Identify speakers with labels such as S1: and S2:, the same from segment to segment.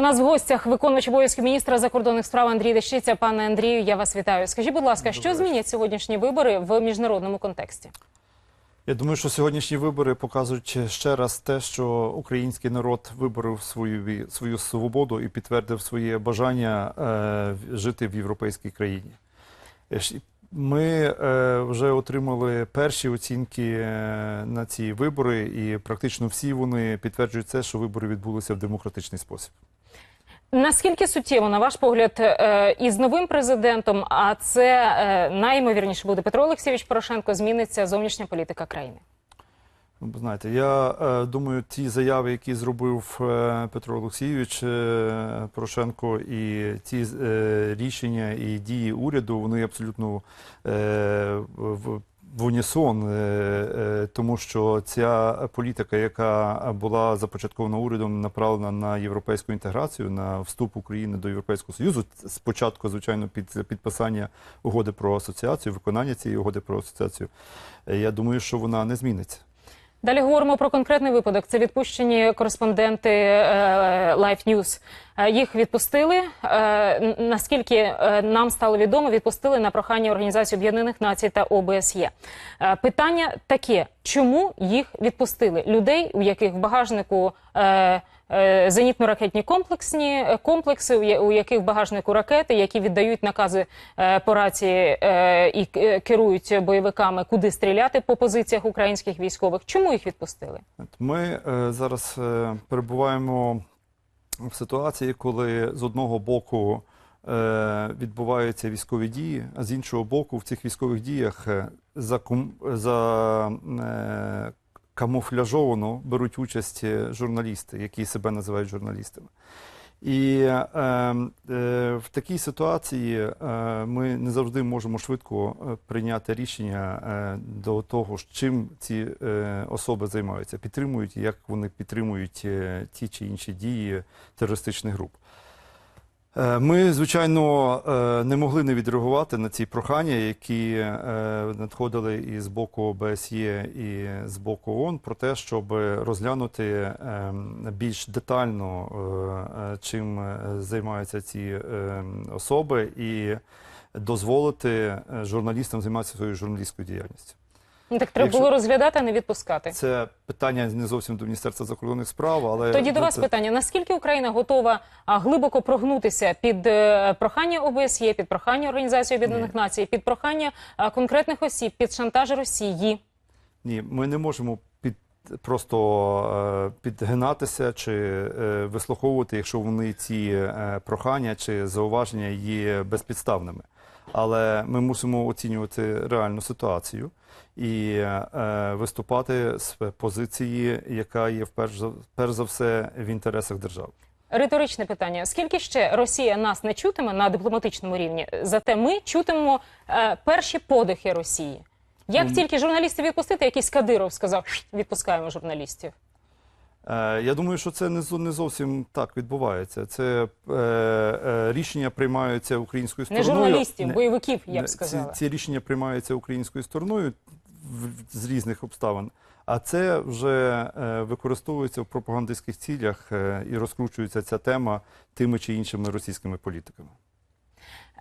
S1: У нас в гостях виконувач обов'язків міністра закордонних справ Андрій Дещиця. Пане Андрію, я вас вітаю. Скажіть, будь ласка, що змінять сьогоднішні вибори в міжнародному контексті?
S2: Я думаю, що сьогоднішні вибори показують ще раз те, що український народ виборов свою свою свободу і підтвердив своє бажання е, жити в європейській країні. Е, Ми е, вже отримали перші оцінки е, на ці вибори, і практично всі вони підтверджують це, що вибори відбулися в демократичний спосіб.
S1: Наскільки суттєво, на ваш погляд, е, із новим президентом, а це е, найімовірніше буде Петро Олексійович Порошенко, зміниться зовнішня політика країни?
S2: Ну, знаєте, я е, думаю, ті заяви, які зробив е, Петро Олексійович е, Порошенко, і ті е, рішення і дії уряду, вони абсолютно е, в, унісон, е, е, тому що ця політика, яка була започаткована урядом, направлена на європейську інтеграцію, на вступ України до Європейського Союзу. Спочатку, звичайно, під підписання угоди про асоціацію, виконання цієї угоди про асоціацію. е, Я думаю, що вона не зміниться.
S1: Далі говоримо про конкретний випадок. Це відпущені кореспонденти Life News. Е, Їх відпустили. Е, Наскільки е, нам стало відомо, відпустили на прохання Організації Об'єднаних Націй та ОБСЄ. Питання таке: чому їх відпустили? Людей, у яких в багажнику зенітно-ракетні комплексні комплекси, у яких в багажнику ракети, які віддають накази по рації і керують бойовиками, куди стріляти по позиціях українських військових. Чому їх відпустили?
S2: Ми зараз перебуваємо в ситуації, коли з одного боку е, відбуваються військові дії, а з іншого боку, в цих військових діях е, за, кум- за е, беруть участь журналісти, які себе називають журналістами. І е, е, в такій ситуації е, ми не завжди можемо швидко е, прийняти рішення е, до того, чим ці е, особи займаються, підтримують, як вони підтримують е, ті чи інші дії терористичних груп. Е, Ми, звичайно, е, не могли не відреагувати на ці прохання, які е, надходили і з боку ОБСЄ, і з боку ООН, про те, щоб розглянути е, більш детально, чим займаються ці е, особи, і дозволити журналістам займатися своєю журналістською діяльністю.
S1: Ну, Так треба
S2: Якщо-
S1: було розглядати, а не відпускати.
S2: Це питання не зовсім до Міністерства закордонних справ, але
S1: Тоді до вас
S2: це-
S1: питання: наскільки Україна готова а, глибоко прогнутися під е, прохання ОБСЄ, під прохання Організації Об'єднаних Націй, під прохання а, конкретних осіб, під шантаж Росії?
S2: Ні, ми не можемо просто е, підгинатися чи е, вислуховувати, якщо вони ці е, прохання чи зауваження є безпідставними. Але ми мусимо оцінювати реальну ситуацію і виступати з позиції, яка є вперш перш за все в інтересах держави.
S1: Риторичне питання: скільки ще Росія нас не чутиме на дипломатичному рівні? Зате ми чутимемо е, перші подихи Росії. Як тільки журналістів відпустити, якийсь Кадиров сказав, відпускаємо журналістів.
S2: Е, Я думаю, що це не зовсім так відбувається. Це е, е, рішення приймаються українською
S1: Не
S2: стороною.
S1: журналістів,
S2: Не-
S1: бойовиків, я б сказала.
S2: Ці, ці рішення приймаються українською стороною в- з різних обставин. А це вже е, використовується в пропагандистських цілях е, і розкручується ця тема тими чи іншими російськими політиками.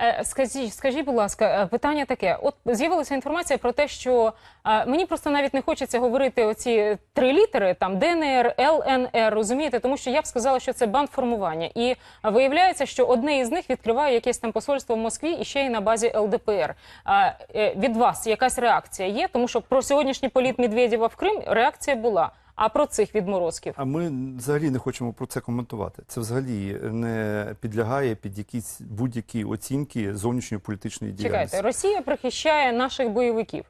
S1: Е, Скажіть, скажіть, будь ласка, е, питання таке: от з'явилася інформація про те, що е, мені просто навіть не хочеться говорити оці три літери, там ДНР, ЛНР, розумієте, тому що я б сказала, що це бандформування. І е, виявляється, що одне із них відкриває якесь там посольство в Москві і ще й на базі ЛДПР. А, від вас якась реакція є? Тому що про сьогоднішній політ Медведєва в Крим реакція була. А про цих відморозків?
S2: А ми взагалі не хочемо про це коментувати. Це взагалі не підлягає під якісь будь-які оцінки зовнішньої політичної діяльності.
S1: Чекайте, Росія прихищає наших бойовиків.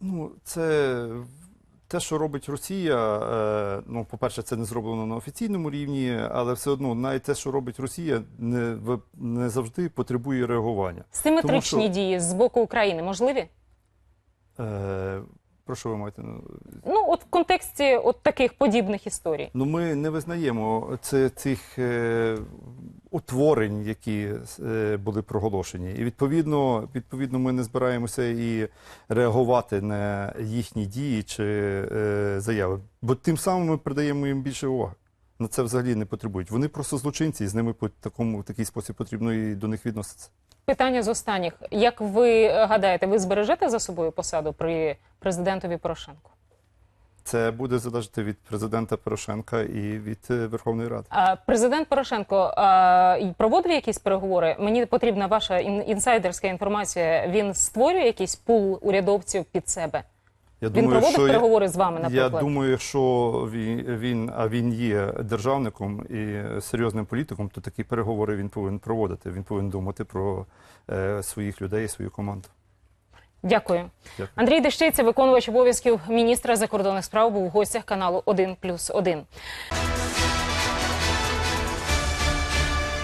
S2: Ну, це те, що робить Росія. е, Ну, по-перше, це не зроблено на офіційному рівні, але все одно, навіть те, що робить Росія, не, не завжди потребує реагування.
S1: Симетричні
S2: Тому що-
S1: дії з боку України можливі?
S2: Е, Про що ви маєте?
S1: Ну, от в контексті от таких подібних історій.
S2: Ну, ми не визнаємо це, цих е, утворень, які е, були проголошені. І відповідно, відповідно, ми не збираємося і реагувати на їхні дії чи е, заяви. Бо тим самим ми придаємо їм більше уваги. на це взагалі не потребують. Вони просто злочинці, і з ними по такому в такий спосіб потрібно і до них відноситися.
S1: Питання з останніх. Як ви гадаєте, ви збережете за собою посаду при президентові Порошенку?
S2: Це буде залежати від президента Порошенка і від е, Верховної Ради.
S1: А, Президент Порошенко а, проводив якісь переговори? Мені потрібна ваша інсайдерська інформація. Він створює якийсь пул урядовців під себе.
S2: Я
S1: Він проводив
S2: що
S1: переговори з вами,
S2: Я думаю, якщо він, він, а він є державником і серйозним політиком, то такі переговори він повинен проводити. Він повинен думати про е, своїх людей і свою команду.
S1: Дякую.
S2: Дякую.
S1: Андрій Дещиця, виконувач обов'язків міністра закордонних справ, був у гостях каналу 1+,1.